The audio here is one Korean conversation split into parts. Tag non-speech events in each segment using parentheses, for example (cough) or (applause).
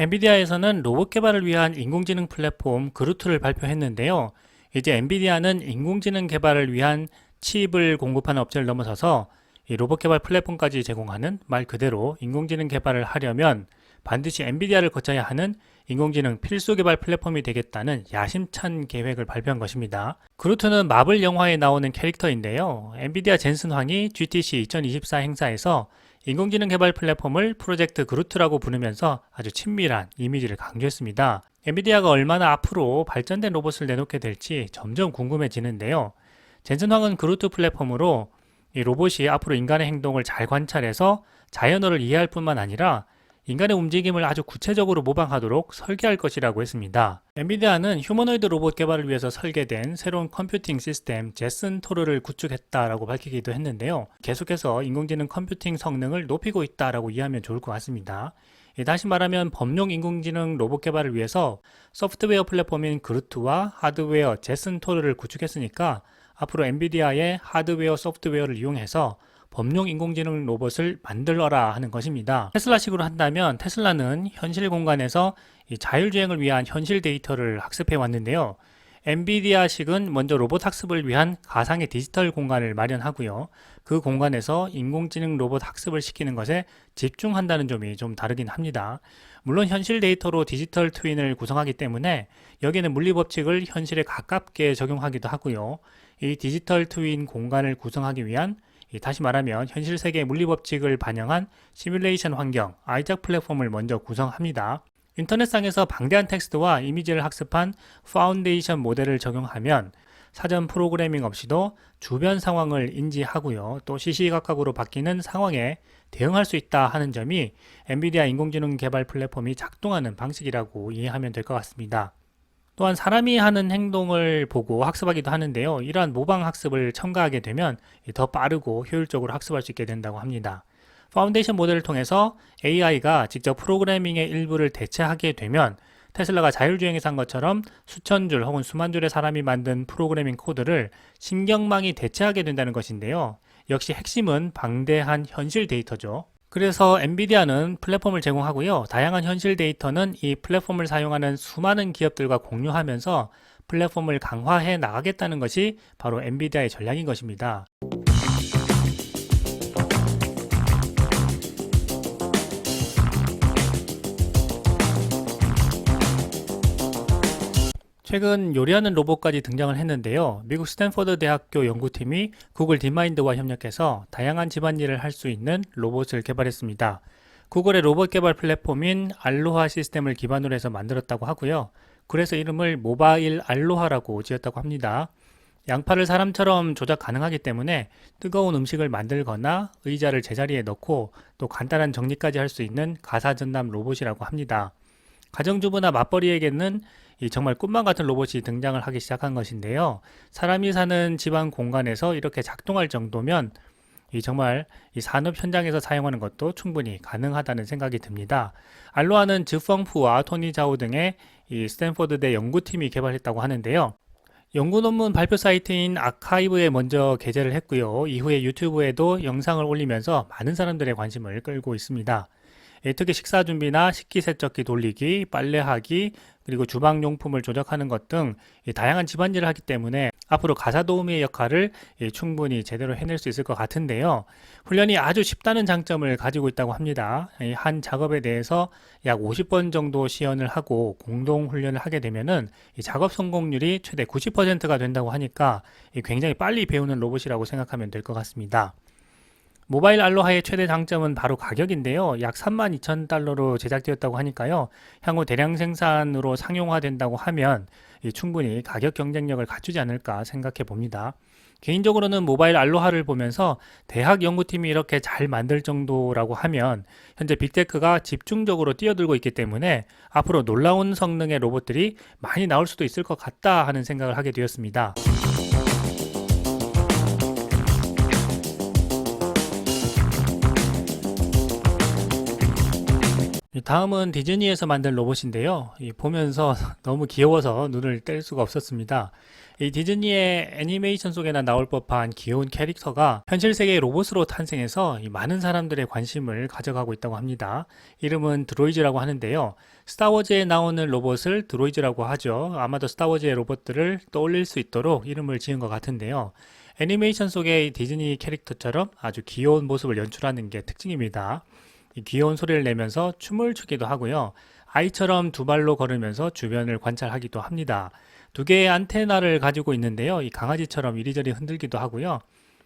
엔비디아에서는 로봇 개발을 위한 인공지능 플랫폼 그루트를 발표했는데요. 이제 엔비디아는 인공지능 개발을 위한 칩을 공급하는 업체를 넘어서서 이 로봇 개발 플랫폼까지 제공하는 말 그대로 인공지능 개발을 하려면 반드시 엔비디아를 거쳐야 하는 인공지능 필수 개발 플랫폼이 되겠다는 야심찬 계획을 발표한 것입니다. 그루트는 마블 영화에 나오는 캐릭터인데요. 엔비디아 젠슨 황이 GTC 2024 행사에서 인공지능 개발 플랫폼을 프로젝트 그루트라고 부르면서 아주 친밀한 이미지를 강조했습니다. 엔비디아가 얼마나 앞으로 발전된 로봇을 내놓게 될지 점점 궁금해지는데요. 젠슨 황은 그루트 플랫폼으로 이 로봇이 앞으로 인간의 행동을 잘 관찰해서 자연어를 이해할 뿐만 아니라 인간의 움직임을 아주 구체적으로 모방하도록 설계할 것이라고 했습니다. 엔비디아는 휴머노이드 로봇 개발을 위해서 설계된 새로운 컴퓨팅 시스템 제슨 토르를 구축했다라고 밝히기도 했는데요. 계속해서 인공지능 컴퓨팅 성능을 높이고 있다라고 이해하면 좋을 것 같습니다. 예, 다시 말하면 범용 인공지능 로봇 개발을 위해서 소프트웨어 플랫폼인 그루트와 하드웨어 제슨 토르를 구축했으니까 앞으로 엔비디아의 하드웨어 소프트웨어를 이용해서 범용 인공지능 로봇을 만들어라 하는 것입니다. 테슬라식으로 한다면 테슬라는 현실 공간에서 이 자율주행을 위한 현실 데이터를 학습해 왔는데요. 엔비디아식은 먼저 로봇 학습을 위한 가상의 디지털 공간을 마련하고요. 그 공간에서 인공지능 로봇 학습을 시키는 것에 집중한다는 점이 좀 다르긴 합니다. 물론 현실 데이터로 디지털 트윈을 구성하기 때문에 여기에는 물리 법칙을 현실에 가깝게 적용하기도 하고요. 이 디지털 트윈 공간을 구성하기 위한 다시 말하면 현실 세계의 물리 법칙을 반영한 시뮬레이션 환경, 아이작 플랫폼을 먼저 구성합니다. 인터넷상에서 방대한 텍스트와 이미지를 학습한 파운데이션 모델을 적용하면 사전 프로그래밍 없이도 주변 상황을 인지하고요. 또 시시각각으로 바뀌는 상황에 대응할 수 있다 하는 점이 엔비디아 인공지능 개발 플랫폼이 작동하는 방식이라고 이해하면 될 것 같습니다. 또한 사람이 하는 행동을 보고 학습하기도 하는데요. 이러한 모방 학습을 첨가하게 되면 더 빠르고 효율적으로 학습할 수 있게 된다고 합니다. 파운데이션 모델을 통해서 AI가 직접 프로그래밍의 일부를 대체하게 되면 테슬라가 자율주행에서 한 것처럼 수천 줄 혹은 수만 줄의 사람이 만든 프로그래밍 코드를 신경망이 대체하게 된다는 것인데요. 역시 핵심은 방대한 현실 데이터죠. 그래서 엔비디아는 플랫폼을 제공하고요. 다양한 현실 데이터는 이 플랫폼을 사용하는 수많은 기업들과 공유하면서 플랫폼을 강화해 나가겠다는 것이 바로 엔비디아의 전략인 것입니다. 최근 요리하는 로봇까지 등장을 했는데요. 미국 스탠퍼드 대학교 연구팀이 구글 딥마인드와 협력해서 다양한 집안일을 할 수 있는 로봇을 개발했습니다. 구글의 로봇 개발 플랫폼인 알로하 시스템을 기반으로 해서 만들었다고 하고요. 그래서 이름을 모바일 알로하라고 지었다고 합니다. 양파를 사람처럼 조작 가능하기 때문에 뜨거운 음식을 만들거나 의자를 제자리에 넣고 또 간단한 정리까지 할 수 있는 가사 전담 로봇이라고 합니다. 가정주부나 맞벌이에게는 이 정말 꿈만 같은 로봇이 등장을 하기 시작한 것인데요. 사람이 사는 집안 공간에서 이렇게 작동할 정도면 이 정말 이 산업 현장에서 사용하는 것도 충분히 가능하다는 생각이 듭니다. 알로아는 즈펑프와 토니 자오 등의 이 스탠포드대 연구팀이 개발했다고 하는데요. 연구 논문 발표 사이트인 아카이브에 먼저 게재를 했고요. 이후에 유튜브에도 영상을 올리면서 많은 사람들의 관심을 끌고 있습니다. 예, 특히 식사 준비나 식기 세척기 돌리기, 빨래하기, 그리고 주방용품을 조작하는 것 등 다양한 집안일을 하기 때문에 앞으로 가사 도우미의 역할을 예, 충분히 제대로 해낼 수 있을 것 같은데요. 훈련이 아주 쉽다는 장점을 가지고 있다고 합니다. 한 작업에 대해서 약 50번 정도 시연을 하고 공동 훈련을 하게 되면은 작업 성공률이 최대 90%가 된다고 하니까 굉장히 빨리 배우는 로봇이라고 생각하면 될 것 같습니다. 모바일 알로하의 최대 장점은 바로 가격인데요. 약 3만 2천 달러로 제작되었다고 하니까요. 향후 대량 생산으로 상용화된다고 하면 충분히 가격 경쟁력을 갖추지 않을까 생각해 봅니다. 개인적으로는 모바일 알로하를 보면서 대학 연구팀이 이렇게 잘 만들 정도라고 하면 현재 빅테크가 집중적으로 뛰어들고 있기 때문에 앞으로 놀라운 성능의 로봇들이 많이 나올 수도 있을 것 같다 하는 생각을 하게 되었습니다. 다음은 디즈니에서 만든 로봇인데요. 이 보면서 (laughs) 너무 귀여워서 눈을 뗄 수가 없었습니다. 이 디즈니의 애니메이션 속에나 나올 법한 귀여운 캐릭터가 현실 세계의 로봇으로 탄생해서 이 많은 사람들의 관심을 가져가고 있다고 합니다. 이름은 드로이즈라고 하는데요. 스타워즈에 나오는 로봇을 드로이즈라고 하죠. 아마도 스타워즈의 로봇들을 떠올릴 수 있도록 이름을 지은 것 같은데요. 애니메이션 속의 이 디즈니 캐릭터처럼 아주 귀여운 모습을 연출하는 게 특징입니다. 이 귀여운 소리를 내면서 춤을 추기도 하고요. 아이처럼 두 발로 걸으면서 주변을 관찰하기도 합니다. 두 개의 안테나를 가지고 있는데요. 이 강아지처럼 이리저리 흔들기도 하고요.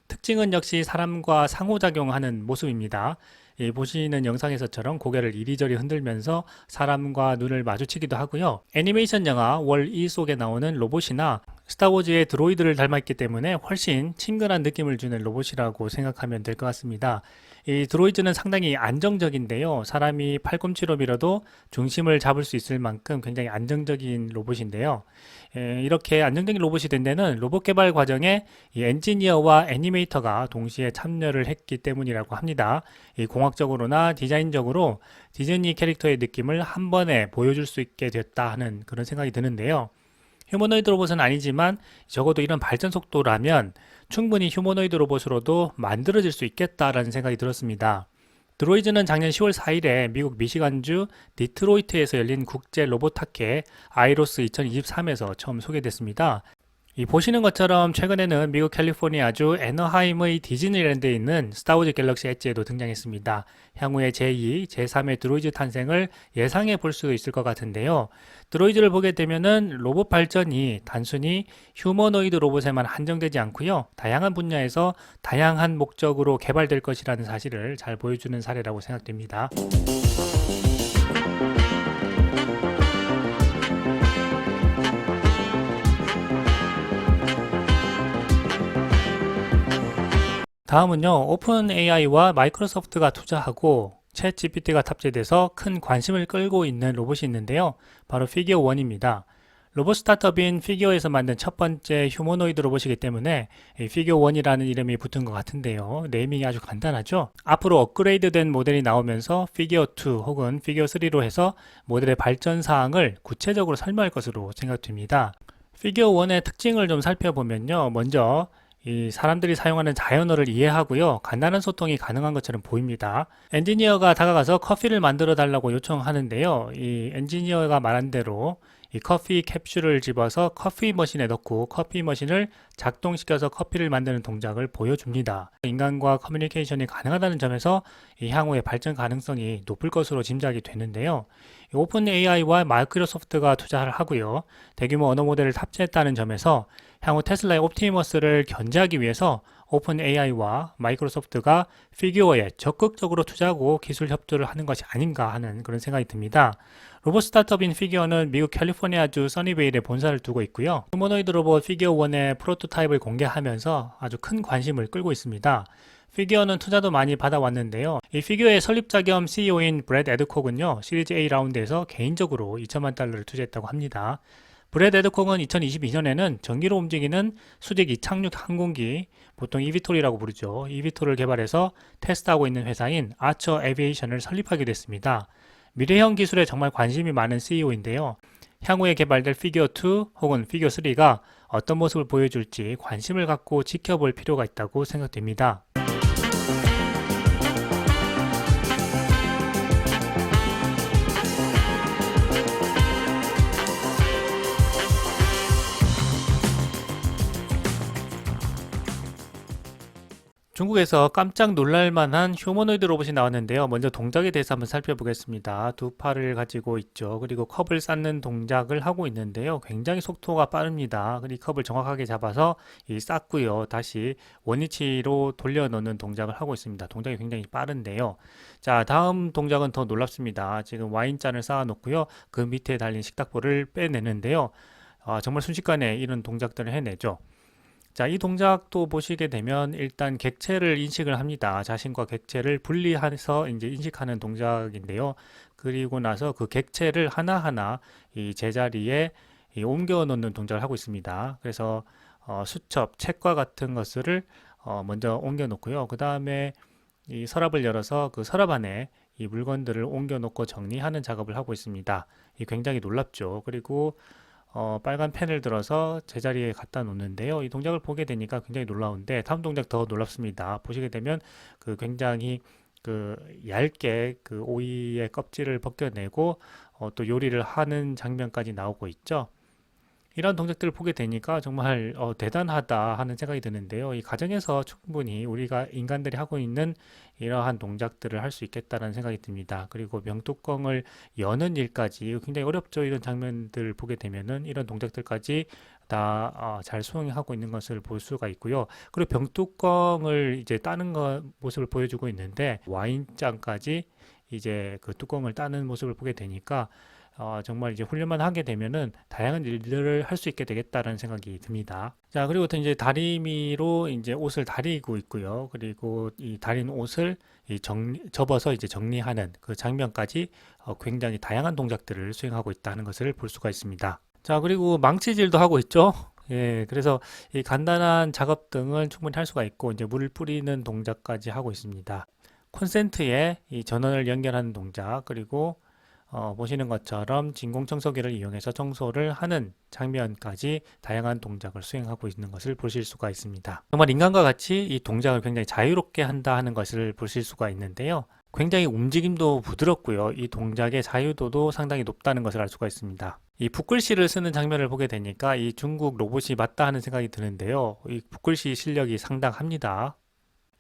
특징은 역시 사람과 상호작용하는 모습입니다. 이 보시는 영상에서처럼 고개를 이리저리 흔들면서 사람과 눈을 마주치기도 하고요. 애니메이션 영화 월 2 속에 나오는 로봇이나 스타워즈의 드로이드를 닮았기 때문에 훨씬 친근한 느낌을 주는 로봇이라고 생각하면 될 것 같습니다. 이 드로이드는 상당히 안정적인데요. 사람이 팔꿈치로 밀어도 중심을 잡을 수 있을 만큼 굉장히 안정적인 로봇인데요. 에, 이렇게 안정적인 로봇이 된 데는 로봇 개발 과정에 이 엔지니어와 애니메이터가 동시에 참여를 했기 때문이라고 합니다. 이 공학적으로나 디자인적으로 디즈니 캐릭터의 느낌을 한 번에 보여줄 수 있게 됐다 하는 그런 생각이 드는데요. 휴머노이드 로봇은 아니지만 적어도 이런 발전 속도라면 충분히 휴머노이드 로봇으로도 만들어질 수 있겠다라는 생각이 들었습니다. 드로이즈는 작년 10월 4일에 미국 미시간주 디트로이트에서 열린 국제 로봇 학회 아이로스 2023에서 처음 소개됐습니다. 이 보시는 것처럼 최근에는 미국 캘리포니아주 애너하임의 디즈니랜드에 있는 스타워즈 갤럭시 엣지에도 등장했습니다. 향후에 제2, 제3의 드로이즈 탄생을 예상해 볼수 있을 것 같은데요. 드로이즈를 보게 되면은 로봇 발전이 단순히 휴머노이드 로봇에만 한정되지 않고요. 다양한 분야에서 다양한 목적으로 개발될 것이라는 사실을 잘 보여주는 사례라고 생각됩니다. 다음은요, 오픈 AI와 마이크로소프트가 투자하고 챗 GPT가 탑재돼서 큰 관심을 끌고 있는 로봇이 있는데요. 바로 피규어 1입니다. 로봇 스타트업인 피규어에서 만든 첫 번째 휴머노이드 로봇이기 때문에 이 피규어 1이라는 이름이 붙은 것 같은데요. 네이밍이 아주 간단하죠. 앞으로 업그레이드된 모델이 나오면서 피규어 2 혹은 피규어 3로 해서 모델의 발전 사항을 구체적으로 설명할 것으로 생각됩니다. 피규어 1의 특징을 좀 살펴보면요. 먼저 이 사람들이 사용하는 자연어를 이해하고요. 간단한 소통이 가능한 것처럼 보입니다. 엔지니어가 다가가서 커피를 만들어 달라고 요청하는데요. 이 엔지니어가 말한 대로 이 커피 캡슐을 집어서 커피 머신에 넣고 커피 머신을 작동시켜서 커피를 만드는 동작을 보여줍니다. 인간과 커뮤니케이션이 가능하다는 점에서 이 향후의 발전 가능성이 높을 것으로 짐작이 되는데요. 오픈 AI와 마이크로소프트가 투자를 하고요. 대규모 언어 모델을 탑재했다는 점에서 향후 테슬라의 옵티머스를 견제하기 위해서 오픈 AI와 마이크로소프트가 피규어에 적극적으로 투자하고 기술 협조를 하는 것이 아닌가 하는 그런 생각이 듭니다. 로봇 스타트업인 피규어는 미국 캘리포니아주 써니베일에 본사를 두고 있고요. 휴머노이드 로봇 피규어 1의 프로토타입을 공개하면서 아주 큰 관심을 끌고 있습니다. 피규어는 투자도 많이 받아왔는데요. 이 피규어의 설립자 겸 CEO인 브렛 에드콕은요, 시리즈 A 라운드에서 개인적으로 2천만 달러를 투자했다고 합니다. 브렛 에드콕은 2022년에는 전기로 움직이는 수직 이 착륙 항공기, 보통 이비톨이라고 부르죠. 이비톨을 개발해서 테스트하고 있는 회사인 아처 에비에이션을 설립하게 됐습니다. 미래형 기술에 정말 관심이 많은 CEO인데요. 향후에 개발될 피규어 2 혹은 피규어 3가 어떤 모습을 보여줄지 관심을 갖고 지켜볼 필요가 있다고 생각됩니다. 중국에서 깜짝 놀랄 만한 휴머노이드 로봇이 나왔는데요. 먼저 동작에 대해서 한번 살펴보겠습니다. 두 팔을 가지고 있죠. 그리고 컵을 쌓는 동작을 하고 있는데요. 굉장히 속도가 빠릅니다. 그리고 컵을 정확하게 잡아서 이 쌓고요. 다시 원위치로 돌려놓는 동작을 하고 있습니다. 동작이 굉장히 빠른데요. 자, 다음 동작은 더 놀랍습니다. 지금 와인잔을 쌓아 놓고요. 그 밑에 달린 식탁보를 빼내는데요. 아, 정말 순식간에 이런 동작들을 해내죠. 자, 이 동작도 보시게 되면 일단 객체를 인식을 합니다. 자신과 객체를 분리해서 이제 인식하는 동작인데요. 그리고 나서 그 객체를 하나하나 이 제자리에 이 옮겨 놓는 동작을 하고 있습니다. 그래서 어, 수첩, 책과 같은 것을 어, 먼저 옮겨 놓고요. 그 다음에 이 서랍을 열어서 그 서랍 안에 이 물건들을 옮겨 놓고 정리하는 작업을 하고 있습니다. 이 굉장히 놀랍죠. 그리고 어, 빨간 펜을 들어서 제자리에 갖다 놓는데요. 이 동작을 보게 되니까 굉장히 놀라운데 다음 동작 더 놀랍습니다. 보시게 되면 그 굉장히 그 얇게 그 오이의 껍질을 벗겨내고 어, 또 요리를 하는 장면까지 나오고 있죠. 이런 동작들을 보게 되니까 정말 어, 대단하다 하는 생각이 드는데요. 이 가정에서 충분히 우리가 인간들이 하고 있는 이러한 동작들을 할 수 있겠다는 생각이 듭니다. 그리고 병뚜껑을 여는 일까지 굉장히 어렵죠. 이런 장면들을 보게 되면은 이런 동작들까지 다잘 수행하고 있는 것을 볼 수가 있고요. 그리고 병뚜껑을 이제 따는 거 모습을 보여주고 있는데 와인잔까지 이제 그 뚜껑을 따는 모습을 보게 되니까 어, 정말 이제 훈련만 하게 되면은 다양한 일들을 할 수 있게 되겠다는 생각이 듭니다. 자, 그리고 또 이제 다리미로 이제 옷을 다리고 있고요. 그리고 이 다린 옷을 이 정리, 접어서 이제 정리하는 그 장면까지 어, 굉장히 다양한 동작들을 수행하고 있다는 것을 볼 수가 있습니다. 자, 그리고 망치질도 하고 있죠. 예, 그래서 이 간단한 작업 등을 충분히 할 수가 있고 이제 물을 뿌리는 동작까지 하고 있습니다. 콘센트에 이 전원을 연결하는 동작 그리고 어, 보시는 것처럼 진공청소기를 이용해서 청소를 하는 장면까지 다양한 동작을 수행하고 있는 것을 보실 수가 있습니다. 정말 인간과 같이 이 동작을 굉장히 자유롭게 한다 하는 것을 보실 수가 있는데요. 굉장히 움직임도 부드럽고요. 이 동작의 자유도도 상당히 높다는 것을 알 수가 있습니다. 이 붓글씨를 쓰는 장면을 보게 되니까 이 중국 로봇이 맞다 하는 생각이 드는데요. 이 붓글씨 실력이 상당합니다.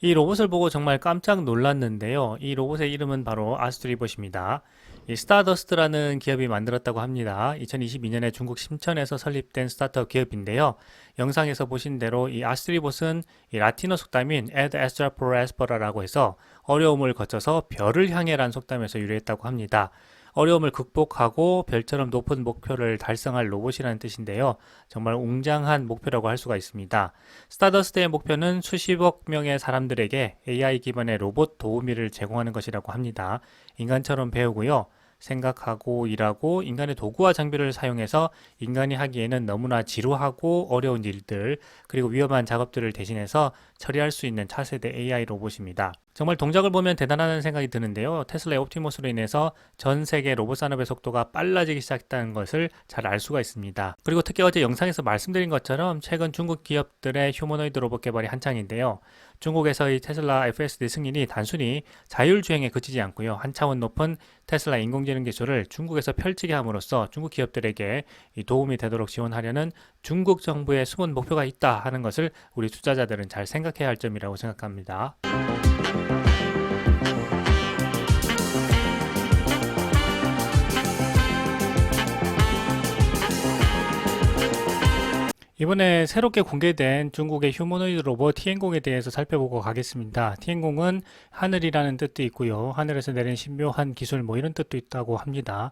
이 로봇을 보고 정말 깜짝 놀랐는데요. 이 로봇의 이름은 바로 아스트리봇입니다. 이 스타더스트라는 기업이 만들었다고 합니다. 2022년에 중국 심천에서 설립된 스타트업 기업인데요. 영상에서 보신 대로 이 아스트리봇은 이 라틴어 속담인 ad astra pro aspera라고 해서 어려움을 거쳐서 별을 향해란 속담에서 유래했다고 합니다. 어려움을 극복하고 별처럼 높은 목표를 달성할 로봇이라는 뜻인데요. 정말 웅장한 목표라고 할 수가 있습니다. 스타더스트의 목표는 수십억 명의 사람들에게 AI 기반의 로봇 도우미를 제공하는 것이라고 합니다. 인간처럼 배우고요. 생각하고 일하고 인간의 도구와 장비를 사용해서 인간이 하기에는 너무나 지루하고 어려운 일들 그리고 위험한 작업들을 대신해서 처리할 수 있는 차세대 AI 로봇입니다. 정말 동작을 보면 대단하다는 생각이 드는데요. 테슬라의 옵티머스로 인해서 전 세계 로봇 산업의 속도가 빨라지기 시작했다는 것을 잘 알 수가 있습니다. 그리고 특히 어제 영상에서 말씀드린 것처럼 최근 중국 기업들의 휴머노이드 로봇 개발이 한창인데요. 중국에서의 테슬라 FSD 승인이 단순히 자율주행에 그치지 않고요. 한 차원 높은 테슬라 인공지능 기술을 중국에서 펼치게 함으로써 중국 기업들에게 도움이 되도록 지원하려는 중국 정부의 숨은 목표가 있다 하는 것을 우리 투자자들은 잘 생각해야 할 점이라고 생각합니다. 이번에 새롭게 공개된 중국의 휴머노이드 로봇 티엔공에 대해서 살펴보고 가겠습니다. 티엔공은 하늘이라는 뜻도 있고요. 하늘에서 내린 신묘한 기술 뭐 이런 뜻도 있다고 합니다.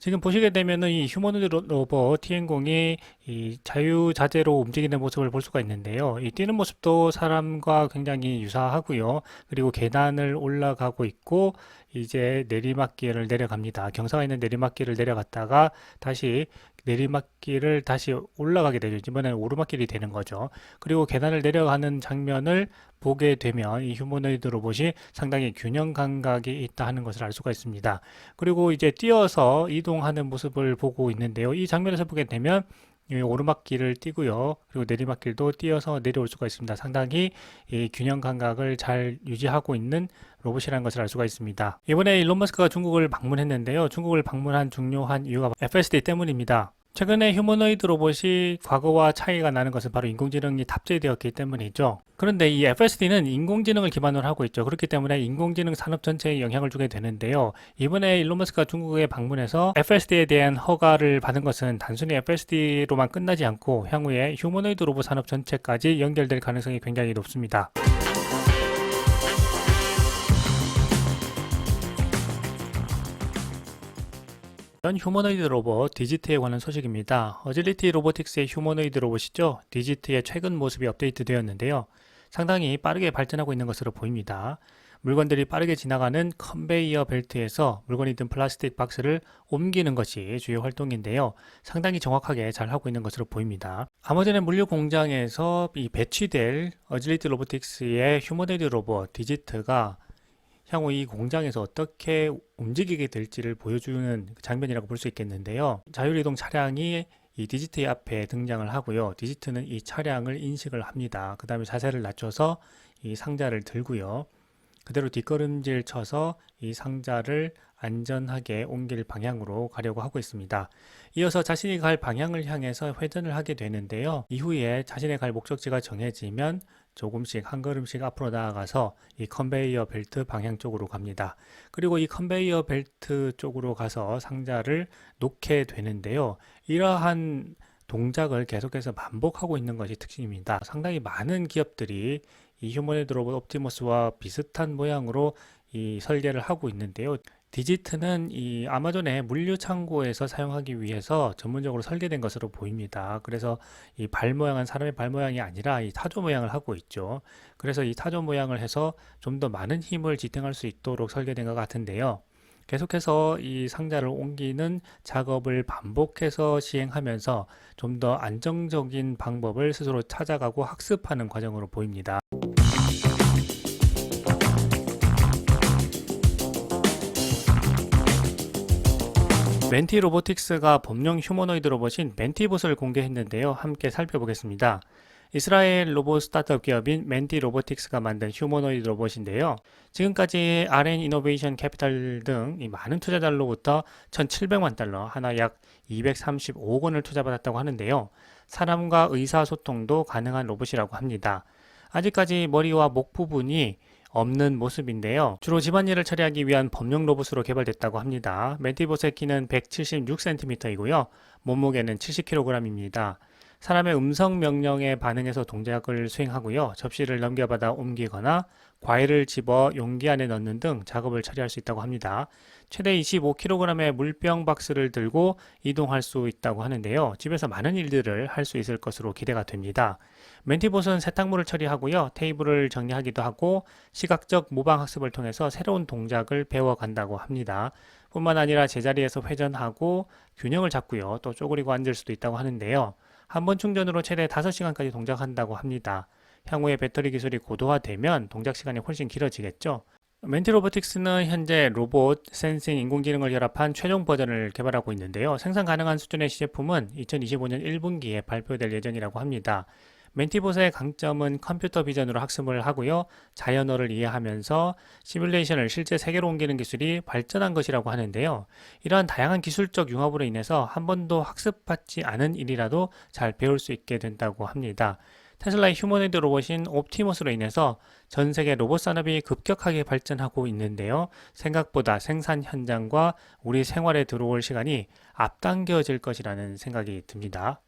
지금 보시게 되면은 이 휴머노이드 로봇 티엔공이 이 자유자재로 움직이는 모습을 볼 수가 있는데요. 이 뛰는 모습도 사람과 굉장히 유사하고요. 그리고 계단을 올라가고 있고 이제 내리막길을 내려갑니다. 경사가 있는 내리막길을 내려갔다가 다시 내리막길을 다시 올라가게 되죠. 이번에는 오르막길이 되는 거죠. 그리고 계단을 내려가는 장면을 보게 되면 이 휴머노이드 로봇이 상당히 균형 감각이 있다 하는 것을 알 수가 있습니다. 그리고 이제 뛰어서 이동하는 모습을 보고 있는데요. 이 장면에서 보게 되면 오르막길을 뛰고요. 그리고 내리막길도 뛰어서 내려올 수가 있습니다. 상당히 이 균형 감각을 잘 유지하고 있는 로봇이라는 것을 알 수가 있습니다. 이번에 일론 머스크가 중국을 방문했는데요. 중국을 방문한 중요한 이유가 FSD 때문입니다. 최근에 휴머노이드 로봇이 과거와 차이가 나는 것은 바로 인공지능이 탑재되었기 때문이죠. 그런데 이 FSD는 인공지능을 기반으로 하고 있죠. 그렇기 때문에 인공지능 산업 전체에 영향을 주게 되는데요. 이번에 일론 머스크가 중국에 방문해서 FSD에 대한 허가를 받은 것은 단순히 FSD로만 끝나지 않고 향후에 휴머노이드 로봇 산업 전체까지 연결될 가능성이 굉장히 높습니다. 전 휴머노이드 로봇 디지트에 관한 소식입니다. 어질리티 로보틱스의 휴머노이드 로봇이죠. 디지트의 최근 모습이 업데이트 되었는데요. 상당히 빠르게 발전하고 있는 것으로 보입니다. 물건들이 빠르게 지나가는 컨베이어 벨트에서 물건이 든 플라스틱 박스를 옮기는 것이 주요 활동인데요. 상당히 정확하게 잘 하고 있는 것으로 보입니다. 아마존의 물류 공장에서 이 배치될 어질리티 로보틱스의 휴머노이드 로봇 디지트가 향후 이 공장에서 어떻게 움직이게 될지를 보여주는 장면이라고 볼 수 있겠는데요. 자율이동 차량이 이 디지트 앞에 등장을 하고요. 디지트는 이 차량을 인식을 합니다. 그 다음에 자세를 낮춰서 이 상자를 들고요. 그대로 뒷걸음질 쳐서 이 상자를 안전하게 옮길 방향으로 가려고 하고 있습니다. 이어서 자신이 갈 방향을 향해서 회전을 하게 되는데요. 이후에 자신의 갈 목적지가 정해지면 조금씩 한 걸음씩 앞으로 나아가서 이 컨베이어 벨트 방향 쪽으로 갑니다. 그리고 이 컨베이어 벨트 쪽으로 가서 상자를 놓게 되는데요. 이러한 동작을 계속해서 반복하고 있는 것이 특징입니다. 상당히 많은 기업들이 이 휴머노이드 로봇 옵티머스와 비슷한 모양으로 이 설계를 하고 있는데요. 디지트는 이 아마존의 물류 창고에서 사용하기 위해서 전문적으로 설계된 것으로 보입니다. 그래서 이 발 모양은 사람의 발 모양이 아니라 이 타조 모양을 하고 있죠. 그래서 이 타조 모양을 해서 좀 더 많은 힘을 지탱할 수 있도록 설계된 것 같은데요. 계속해서 이 상자를 옮기는 작업을 반복해서 시행하면서 좀 더 안정적인 방법을 스스로 찾아가고 학습하는 과정으로 보입니다. 멘티 로보틱스가 범용 휴머노이드 로봇인 멘티봇을 공개했는데요. 함께 살펴보겠습니다. 이스라엘 로봇 스타트업 기업인 멘티 로보틱스가 만든 휴머노이드 로봇인데요. 지금까지 RN 이노베이션 캐피탈 등이 많은 투자자로부터 1,700만 달러, 하나 약 235억 원을 투자받았다고 하는데요. 사람과 의사소통도 가능한 로봇이라고 합니다. 아직까지 머리와 목 부분이 없는 모습인데요. 주로 집안일을 처리하기 위한 범용 로봇으로 개발됐다고 합니다. 멘티봇의 키는 176cm이고요. 몸무게는 70kg입니다. 사람의 음성 명령에 반응해서 동작을 수행하고요. 접시를 넘겨받아 옮기거나 과일을 집어 용기 안에 넣는 등 작업을 처리할 수 있다고 합니다. 최대 25kg의 물병 박스를 들고 이동할 수 있다고 하는데요. 집에서 많은 일들을 할 수 있을 것으로 기대가 됩니다. 멘티봇은 세탁물을 처리하고요. 테이블을 정리하기도 하고 시각적 모방 학습을 통해서 새로운 동작을 배워간다고 합니다. 뿐만 아니라 제자리에서 회전하고 균형을 잡고요. 또 쪼그리고 앉을 수도 있다고 하는데요. 한 번 충전으로 최대 5시간까지 동작한다고 합니다. 향후에 배터리 기술이 고도화되면 동작 시간이 훨씬 길어지겠죠. 멘티 로보틱스는 현재 로봇, 센싱, 인공지능을 결합한 최종 버전을 개발하고 있는데요. 생산 가능한 수준의 시제품은 2025년 1분기에 발표될 예정이라고 합니다. 멘티봇의 강점은 컴퓨터 비전으로 학습을 하고요. 자연어를 이해하면서 시뮬레이션을 실제 세계로 옮기는 기술이 발전한 것이라고 하는데요. 이러한 다양한 기술적 융합으로 인해서 한 번도 학습받지 않은 일이라도 잘 배울 수 있게 된다고 합니다. 테슬라의 휴머노이드 로봇인 옵티머스로 인해서 전 세계 로봇 산업이 급격하게 발전하고 있는데요. 생각보다 생산 현장과 우리 생활에 들어올 시간이 앞당겨질 것이라는 생각이 듭니다.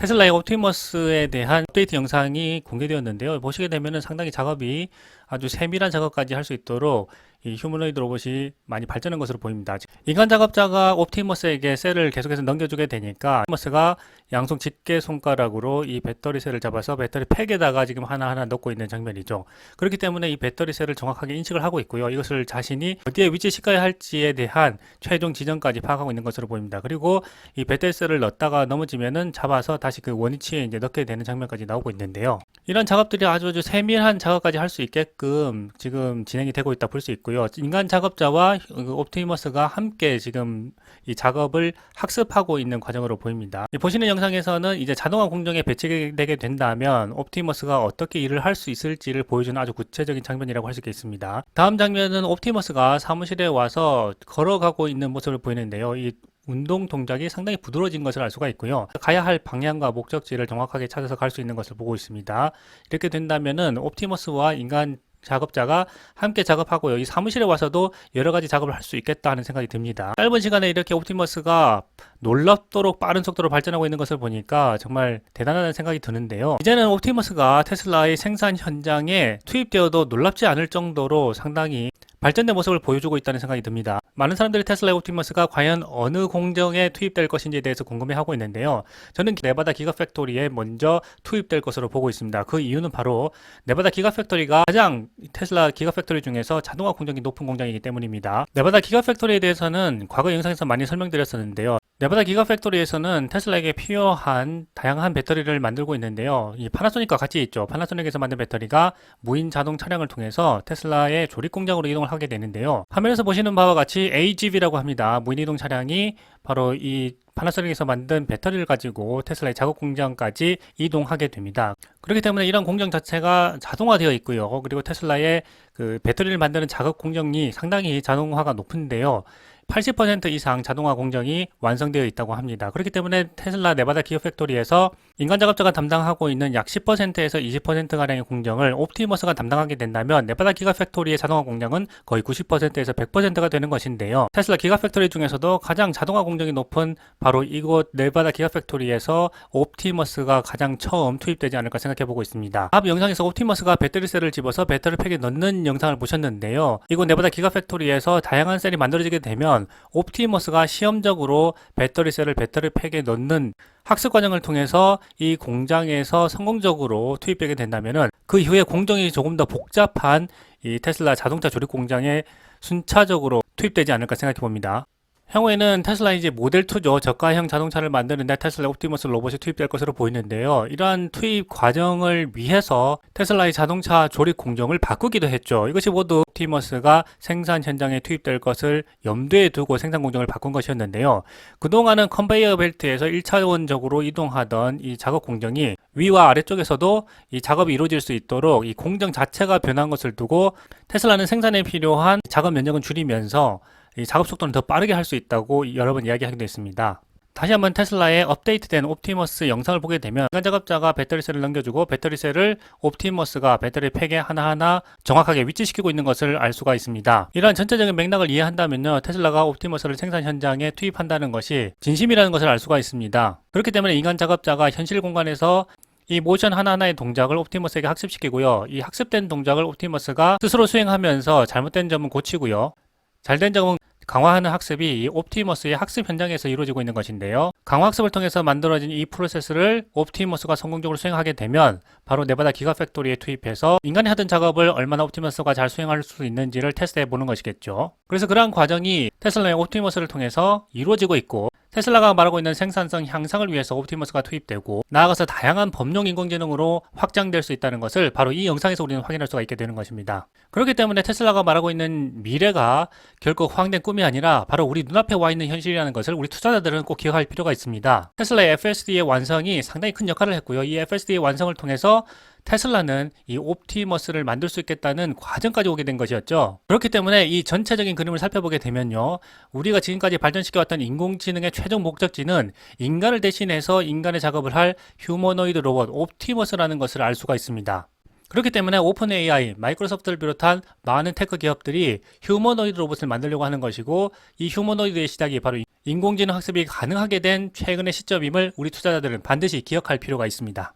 테슬라 의 옵티머스에 대한 업데이트 영상이 공개되었는데요. 보시게 되면 상당히 작업이 아주 세밀한 작업까지 할 수 있도록 이 휴머노이드 로봇이 많이 발전한 것으로 보입니다. 인간 작업자가 옵티머스에게 셀을 계속해서 넘겨주게 되니까 옵티머스가 양손 집게 손가락으로 이 배터리 셀을 잡아서 배터리 팩에다가 지금 하나하나 넣고 있는 장면이죠. 그렇기 때문에 이 배터리 셀을 정확하게 인식을 하고 있고요. 이것을 자신이 어디에 위치시켜야 할지에 대한 최종 지점까지 파악하고 있는 것으로 보입니다. 그리고 이 배터리 셀을 넣었다가 넘어지면은 잡아서 다시 그 원위치에 이제 넣게 되는 장면까지 나오고 있는데요. 이런 작업들이 아주 아주 세밀한 작업까지 할 수 있게끔 지금 진행이 되고 있다 볼 수 있고요. 인간 작업자와 그 옵티머스가 함께 지금 이 작업을 학습하고 있는 과정으로 보입니다. 보시는 영상에서는 이제 자동화 공정에 배치되게 된다면 옵티머스가 어떻게 일을 할 수 있을지를 보여주는 아주 구체적인 장면이라고 할 수 있겠습니다. 다음 장면은 옵티머스가 사무실에 와서 걸어가고 있는 모습을 보이는데요. 이 운동 동작이 상당히 부드러워진 것을 알 수가 있고요. 가야 할 방향과 목적지를 정확하게 찾아서 갈 수 있는 것을 보고 있습니다. 이렇게 된다면은 옵티머스와 인간 작업자가 함께 작업하고요. 이 사무실에 와서도 여러 가지 작업을 할 수 있겠다 하는 생각이 듭니다. 짧은 시간에 이렇게 옵티머스가 놀랍도록 빠른 속도로 발전하고 있는 것을 보니까 정말 대단하다는 생각이 드는데요. 이제는 옵티머스가 테슬라의 생산 현장에 투입되어도 놀랍지 않을 정도로 상당히 발전된 모습을 보여주고 있다는 생각이 듭니다. 많은 사람들이 테슬라 옵티머스가 과연 어느 공정에 투입될 것인지에 대해서 궁금해하고 있는데요. 저는 네바다 기가팩토리에 먼저 투입될 것으로 보고 있습니다. 그 이유는 바로 네바다 기가팩토리가 가장 테슬라 기가팩토리 중에서 자동화 공정이 높은 공장이기 때문입니다. 네바다 기가팩토리에 대해서는 과거 영상에서 많이 설명드렸었는데요. 네바다 기가팩토리에서는 테슬라에게 필요한 다양한 배터리를 만들고 있는데요. 이 파나소닉과 같이 있죠. 파나소닉에서 만든 배터리가 무인 자동 차량을 통해서 테슬라의 조립 공장으로 이동을 하게 되는데요. 화면에서 보시는 바와 같이 AGV라고 합니다. 무인 이동 차량이 바로 이 파나소닉에서 만든 배터리를 가지고 테슬라의 작업 공장까지 이동하게 됩니다. 그렇기 때문에 이런 공장 자체가 자동화되어 있고요. 그리고 테슬라의 그 배터리를 만드는 작업 공정이 상당히 자동화가 높은데요. 80% 이상 자동화 공정이 완성되어 있다고 합니다. 그렇기 때문에 테슬라 네바다 기업 팩토리에서 인간 작업자가 담당하고 있는 약 10%에서 20%가량의 공정을 옵티머스가 담당하게 된다면 네바다 기가 팩토리의 자동화 공정은 거의 90%에서 100%가 되는 것인데요. 테슬라 기가 팩토리 중에서도 가장 자동화 공정이 높은 바로 이곳 네바다 기가 팩토리에서 옵티머스가 가장 처음 투입되지 않을까 생각해 보고 있습니다. 앞 영상에서 옵티머스가 배터리 셀을 집어서 배터리 팩에 넣는 영상을 보셨는데요. 이곳 네바다 기가 팩토리에서 다양한 셀이 만들어지게 되면 옵티머스가 시험적으로 배터리 셀을 배터리 팩에 넣는 학습 과정을 통해서 이 공장에서 성공적으로 투입되게 된다면은 그 이후에 공정이 조금 더 복잡한 이 테슬라 자동차 조립 공장에 순차적으로 투입되지 않을까 생각해 봅니다. 향후에는 테슬라 이제 모델 2죠. 저가형 자동차를 만드는데 테슬라 옵티머스 로봇이 투입될 것으로 보이는데요. 이러한 투입 과정을 위해서 테슬라의 자동차 조립 공정을 바꾸기도 했죠. 이것이 모두 옵티머스가 생산 현장에 투입될 것을 염두에 두고 생산 공정을 바꾼 것이었는데요. 그동안은 컨베이어 벨트에서 1차원적으로 이동하던 이 작업 공정이 위와 아래쪽에서도 이 작업이 이루어질 수 있도록 이 공정 자체가 변한 것을 두고 테슬라는 생산에 필요한 작업 면적은 줄이면서 이 작업 속도는 더 빠르게 할 수 있다고 여러 번 이야기하기도 했습니다. 다시 한번 테슬라의 업데이트된 옵티머스 영상을 보게 되면 인간 작업자가 배터리셀을 넘겨주고 배터리셀을 옵티머스가 배터리 팩에 하나하나 정확하게 위치시키고 있는 것을 알 수가 있습니다. 이러한 전체적인 맥락을 이해한다면요. 테슬라가 옵티머스를 생산 현장에 투입한다는 것이 진심이라는 것을 알 수가 있습니다. 그렇기 때문에 인간 작업자가 현실 공간에서 이 모션 하나하나의 동작을 옵티머스에게 학습시키고요. 이 학습된 동작을 옵티머스가 스스로 수행하면서 잘못된 점은 고치고요. 잘된 점은 강화하는 학습이 이 옵티머스의 학습 현장에서 이루어지고 있는 것인데요. 강화 학습을 통해서 만들어진 이 프로세스를 옵티머스가 성공적으로 수행하게 되면 바로 네바다 기가 팩토리에 투입해서 인간이 하던 작업을 얼마나 옵티머스가 잘 수행할 수 있는지를 테스트해 보는 것이겠죠. 그래서 그러한 과정이 테슬라의 옵티머스를 통해서 이루어지고 있고 테슬라가 말하고 있는 생산성 향상을 위해서 옵티머스가 투입되고 나아가서 다양한 범용 인공지능으로 확장될 수 있다는 것을 바로 이 영상에서 우리는 확인할 수가 있게 되는 것입니다. 그렇기 때문에 테슬라가 말하고 있는 미래가 결국 허황된 꿈이 아니라 바로 우리 눈앞에 와 있는 현실이라는 것을 우리 투자자들은 꼭 기억할 필요가 있습니다. 테슬라의 FSD의 완성이 상당히 큰 역할을 했고요. 이 FSD의 완성을 통해서 테슬라는 이 옵티머스를 만들 수 있겠다는 과정까지 오게 된 것이었죠. 그렇기 때문에 이 전체적인 그림을 살펴보게 되면요. 우리가 지금까지 발전시켜왔던 인공지능의 최종 목적지는 인간을 대신해서 인간의 작업을 할 휴머노이드 로봇 옵티머스라는 것을 알 수가 있습니다. 그렇기 때문에 오픈 AI, 마이크로소프트를 비롯한 많은 테크 기업들이 휴머노이드 로봇을 만들려고 하는 것이고 이 휴머노이드의 시작이 바로 인공지능 학습이 가능하게 된 최근의 시점임을 우리 투자자들은 반드시 기억할 필요가 있습니다.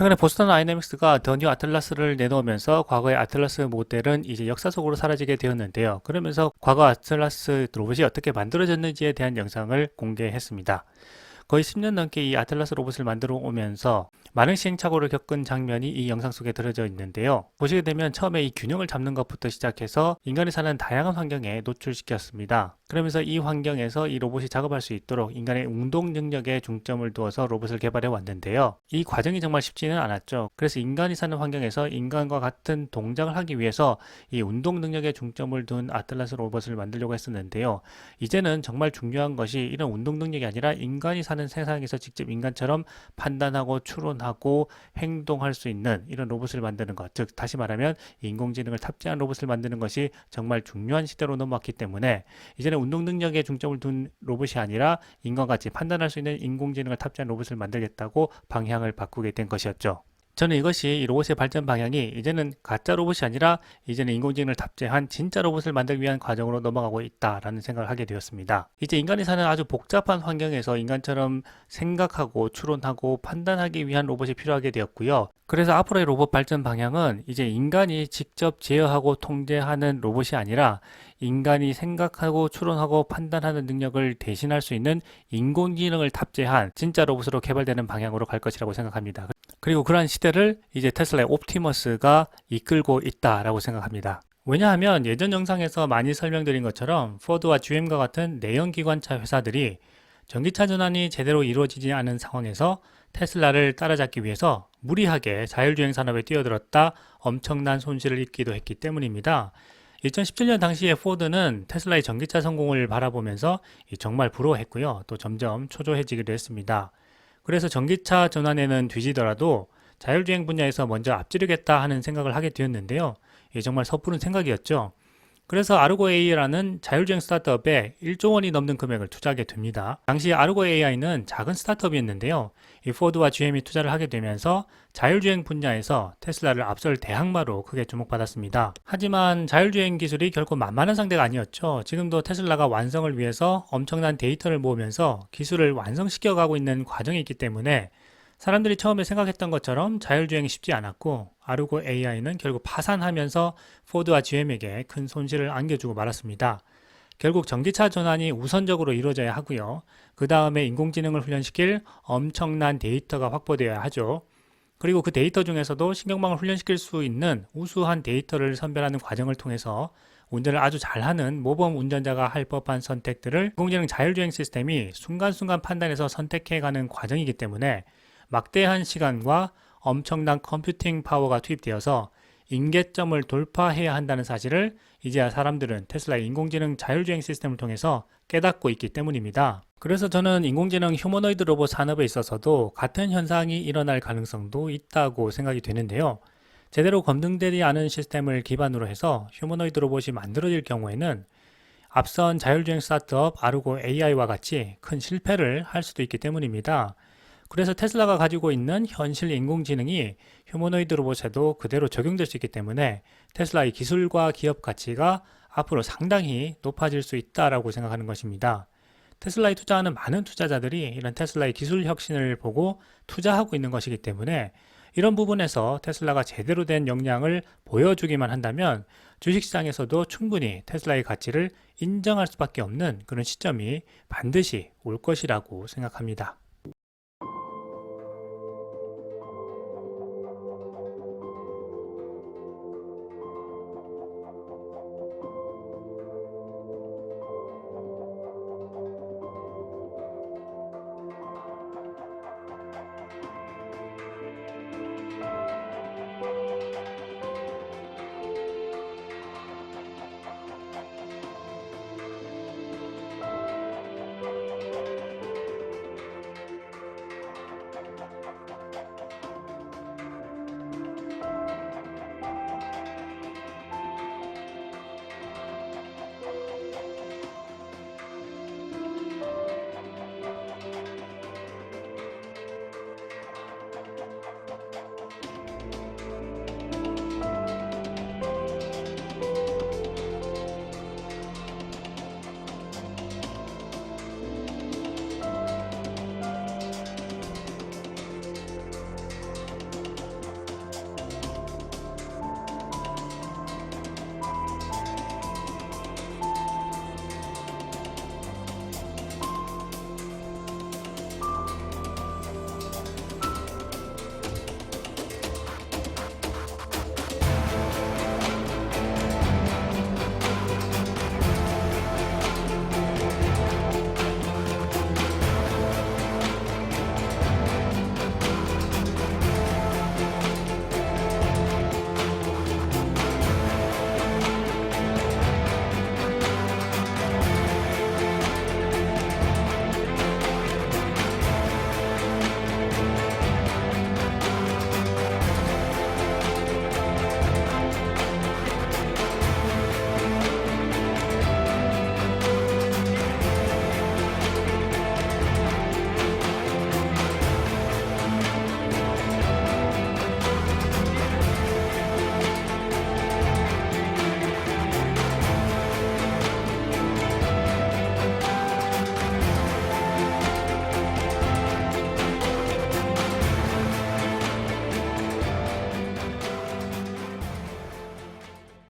최근에 보스턴 다이내믹스가 더 뉴 아틀라스를 내놓으면서 과거의 아틀라스 모델은 이제 역사 속으로 사라지게 되었는데요. 그러면서 과거 아틀라스 로봇이 어떻게 만들어졌는지에 대한 영상을 공개했습니다. 거의 10년 넘게 이 아틀라스 로봇을 만들어 오면서 많은 시행착오를 겪은 장면이 이 영상 속에 들어져 있는데요. 보시게 되면 처음에 이 균형을 잡는 것부터 시작해서 인간이 사는 다양한 환경에 노출시켰습니다. 그러면서 이 환경에서 이 로봇이 작업할 수 있도록 인간의 운동 능력에 중점을 두어서 로봇을 개발해 왔는데요. 이 과정이 정말 쉽지는 않았죠. 그래서 인간이 사는 환경에서 인간과 같은 동작을 하기 위해서 이 운동 능력에 중점을 둔 아틀라스 로봇을 만들려고 했었는데요. 이제는 정말 중요한 것이 이런 운동 능력이 아니라 인간이 사는 세상에서 직접 인간처럼 판단하고 추론하고 행동할 수 있는 이런 로봇을 만드는 것. 즉, 다시 말하면 인공지능을 탑재한 로봇을 만드는 것이 정말 중요한 시대로 넘어왔기 때문에 이제는 운동 능력에 중점을 둔 로봇이 아니라 인간같이 판단할 수 있는 인공지능을 탑재한 로봇을 만들겠다고 방향을 바꾸게 된 것이었죠. 저는 이것이 이 로봇의 발전 방향이 이제는 가짜 로봇이 아니라 이제는 인공지능을 탑재한 진짜 로봇을 만들기 위한 과정으로 넘어가고 있다라는 생각을 하게 되었습니다. 이제 인간이 사는 아주 복잡한 환경에서 인간처럼 생각하고 추론하고 판단하기 위한 로봇이 필요하게 되었고요. 그래서 앞으로의 로봇 발전 방향은 이제 인간이 직접 제어하고 통제하는 로봇이 아니라 인간이 생각하고 추론하고 판단하는 능력을 대신할 수 있는 인공지능을 탑재한 진짜 로봇으로 개발되는 방향으로 갈 것이라고 생각합니다. 그리고 그러한 시대를 이제 테슬라의 옵티머스가 이끌고 있다라고 생각합니다. 왜냐하면 예전 영상에서 많이 설명드린 것처럼 포드와 GM과 같은 내연기관차 회사들이 전기차 전환이 제대로 이루어지지 않은 상황에서 테슬라를 따라잡기 위해서 무리하게 자율주행 산업에 뛰어들었다 엄청난 손실을 입기도 했기 때문입니다. 2017년 당시에 포드는 테슬라의 전기차 성공을 바라보면서 정말 부러워했고요. 또 점점 초조해지기도 했습니다. 그래서 전기차 전환에는 뒤지더라도 자율주행 분야에서 먼저 앞지르겠다 하는 생각을 하게 되었는데요. 정말 섣부른 생각이었죠. 그래서 아르고 AI라는 자율주행 스타트업에 1조 원이 넘는 금액을 투자하게 됩니다. 당시 아르고 AI는 작은 스타트업이었는데요. 이 포드와 GM이 투자를 하게 되면서 자율주행 분야에서 테슬라를 앞설 대항마로 크게 주목받았습니다. 하지만 자율주행 기술이 결코 만만한 상대가 아니었죠. 지금도 테슬라가 완성을 위해서 엄청난 데이터를 모으면서 기술을 완성시켜 가고 있는 과정이 있기 때문에 사람들이 처음에 생각했던 것처럼 자율주행이 쉽지 않았고 아르고 AI는 결국 파산하면서 포드와 GM에게 큰 손실을 안겨주고 말았습니다. 결국 전기차 전환이 우선적으로 이루어져야 하고요. 그 다음에 인공지능을 훈련시킬 엄청난 데이터가 확보되어야 하죠. 그리고 그 데이터 중에서도 신경망을 훈련시킬 수 있는 우수한 데이터를 선별하는 과정을 통해서 운전을 아주 잘하는 모범 운전자가 할 법한 선택들을 인공지능 자율주행 시스템이 순간순간 판단해서 선택해가는 과정이기 때문에 막대한 시간과 엄청난 컴퓨팅 파워가 투입되어서 인계점을 돌파해야 한다는 사실을 이제야 사람들은 테슬라의 인공지능 자율주행 시스템을 통해서 깨닫고 있기 때문입니다. 그래서 저는 인공지능 휴머노이드 로봇 산업에 있어서도 같은 현상이 일어날 가능성도 있다고 생각이 되는데요. 제대로 검증되지 않은 시스템을 기반으로 해서 휴머노이드 로봇이 만들어질 경우에는 앞선 자율주행 스타트업 아르고 AI와 같이 큰 실패를 할 수도 있기 때문입니다. 그래서 테슬라가 가지고 있는 현실 인공지능이 휴머노이드 로봇에도 그대로 적용될 수 있기 때문에 테슬라의 기술과 기업 가치가 앞으로 상당히 높아질 수 있다라고 생각하는 것입니다. 테슬라에 투자하는 많은 투자자들이 이런 테슬라의 기술 혁신을 보고 투자하고 있는 것이기 때문에 이런 부분에서 테슬라가 제대로 된 역량을 보여주기만 한다면 주식시장에서도 충분히 테슬라의 가치를 인정할 수밖에 없는 그런 시점이 반드시 올 것이라고 생각합니다.